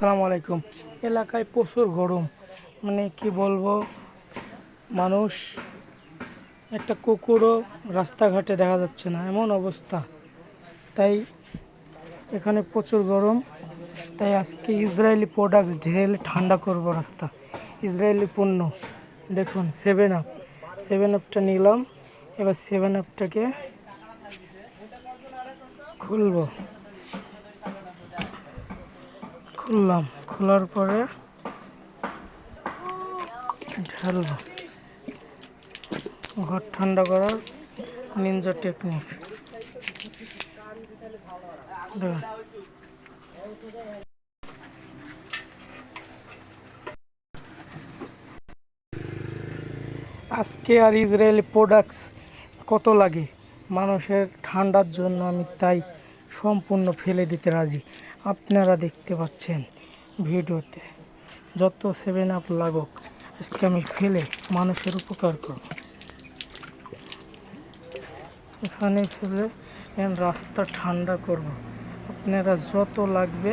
সালাম আলাইকুম। এলাকায় প্রচুর গরম। মানে কি বলব, মানুষ একটা কুকুরও রাস্তাঘাটে দেখা যাচ্ছে না, এমন অবস্থা। তাই এখানে প্রচুর গরম। তাই আজকে ইসরায়েলি প্রোডাক্টস ঢেলে ঠান্ডা করব রাস্তা। ইসরায়েলি পণ্য। দেখুন সেভেন আপ সেভেন আপটা নিলাম। এবার সেভেন আপটাকে খুলবো। খুললাম। খোলার পরে ঘর ঠান্ডা করার নিনজা টেকনিক আজকে আর ইসরায়েলি প্রোডাক্টস কত লাগে? মানুষের ঠান্ডার জন্য আমি তাই সম্পূর্ণ ফেলে দিতে রাজি। আপনারা দেখতে পাচ্ছেন ভিডিওতে। যত সেভেন আপ লাগুক, আজকে আমি ফেলে মানুষের উপকার করব। এখানে ফেলে রাস্তা ঠান্ডা করব। আপনারা যত লাগবে,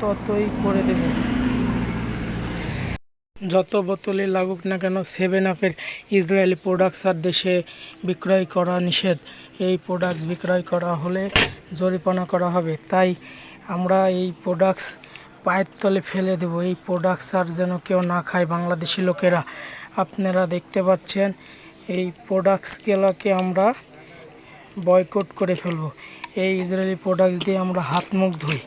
ততই করে দেব যত বোতলই লাগুক না কেন সেভেন আপের ইসরায়েলি প্রোডাক্টস আর দেশে বিক্রয় করা নিষেধ। এই প্রোডাক্টস বিক্রয় করা হলে জরিমানা করা হবে। তাই আমরা এই প্রোডাক্টস পায়ের তলে ফেলে দেব। এই প্রোডাক্টস আর যেন কেউ না খায় বাংলাদেশি লোকেরা। আপনারা দেখতে পাচ্ছেন, এই প্রোডাক্টসগুলোকে আমরা বয়কট করে ফেলব। এই ইসরায়েলি প্রোডাক্ট দিয়ে আমরা হাত মুখ ধুই।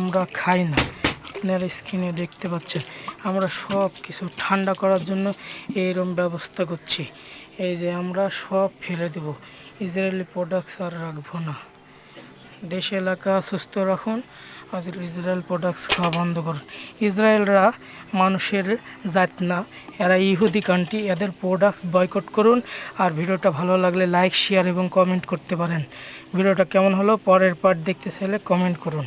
আমরা খাই না। আপনারা স্ক্রিনে দেখতে পাচ্ছেন, আমরা সব কিছু ঠান্ডা করার জন্য এইরকম ব্যবস্থা করছি। এই যে আমরা সব ফেলে দেব। ইসরায়েলি প্রোডাক্টস আর রাখব না। দেশ, এলাকা সুস্থ রাখুন। আর ইসরায়েল প্রোডাক্টস খাওয়া বন্ধ করুন। ইসরায়েলরা মানুষের জাত না, এরা ইহুদি কান্ট্রি এদের প্রোডাক্টস বয়কট করুন। আর ভিডিওটা ভালো লাগলে লাইক শেয়ার এবং কমেন্ট করতে পারেন। ভিডিওটা কেমন হলো, পরের পার্ট দেখতে চাইলে কমেন্ট করুন।